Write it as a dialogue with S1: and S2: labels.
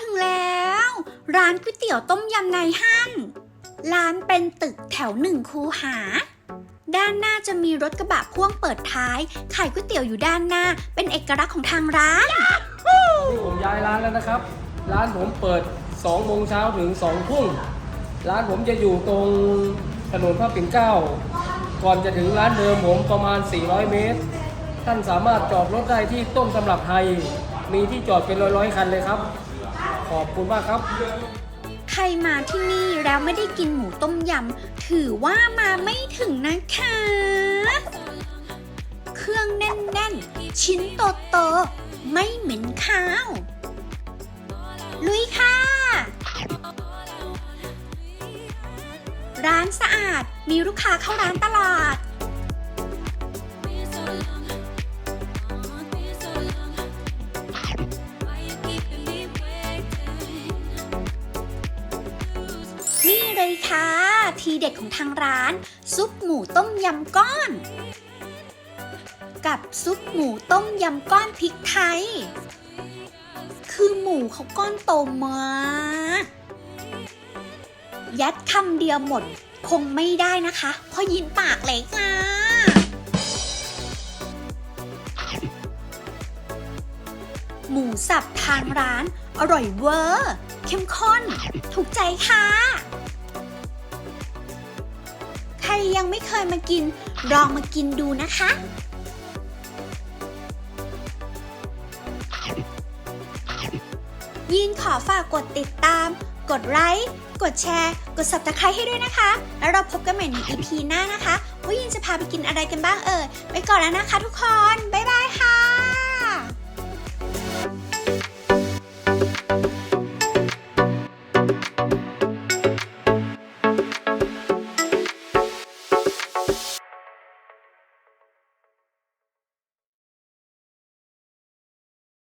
S1: ถึงแล้ว ร้านก๋วยเตี๋ยวต้มยำนายฮั่นร้านเป็นตึกแถวหนึ่งคูหา ด้านหน้าจะมีรถกระบะพ่วงเปิดท้ายขายก๋วยเตี๋ยวอยู่ด้านหน้า เป็นเอกลักษณ์ของทางร้าน
S2: นี่ผมย้ายร้านแล้วนะครับ ร้านผมเปิด2โมงเช้าถึง2ทุ่มร้านผมจะอยู่ตรงถนนพระปิ่นเกล้า ก่อนจะถึงร้านเดิมผมประมาณ 400 เมตร ท่านสามารถจอดรถได้ที่ต้นตำรับไทย มีที่จอดเป็นร้อยๆคันเลยครับ ขอบคุณมากครับ
S1: ใครมาที่นี่แล้วไม่ได้กินหมูต้มยำถือว่ามาไม่ถึงนะคะ เครื่องแน่นๆ ชิ้นโตๆไม่เหม็นข้าว ลุยค่ะ ร้านสะอาดมีลูกค้าเข้าร้านตลอด ค่ะ ทีเด็ดของทางร้าน ซุปหมูต้มยำก้อน กับซุปหมูต้มยำก้อนพริกไทย คือหมูเขาก้อนโตมากยัดคำเดียวหมดคงไม่ได้นะคะ เพราะยินปากเล็กอะหมูสับทางร้าน อร่อยเวอร์ เข้มข้น ถูกใจค่ะ ยังไม่เคยมากิน ลองมากินดูนะคะ ยินขอฝากกดติดตาม กดไลค์ กดแชร์ กด subscribe ให้ด้วยนะคะ แล้วเราพบกันใหม่ใน EP หน้านะคะว่ายินจะพาไปกินอะไรกันบ้างเอ่ย ไปก่อนแล้วนะคะทุกคน บ๊ายบายค่ะ